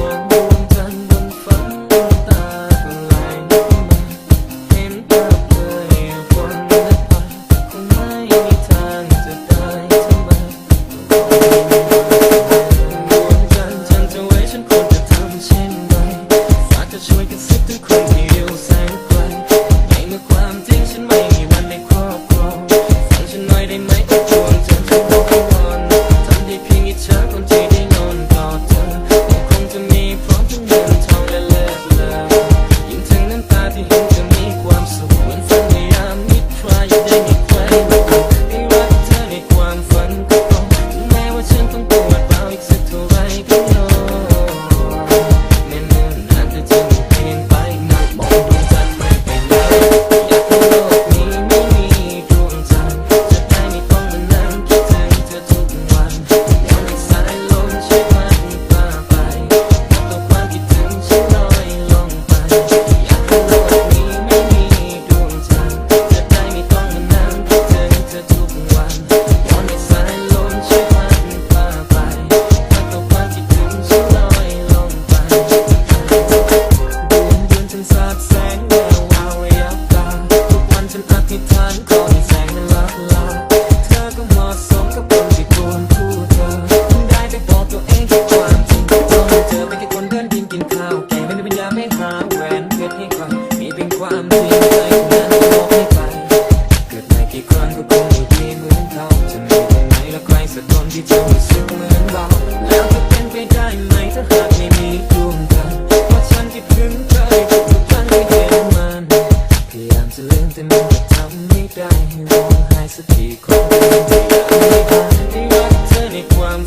คนามจะลืมแต่มันทำไม่ได้ให้ร้องไห้สักทีคงเป็นที่ยากให้ได้ที่รักเธอในความ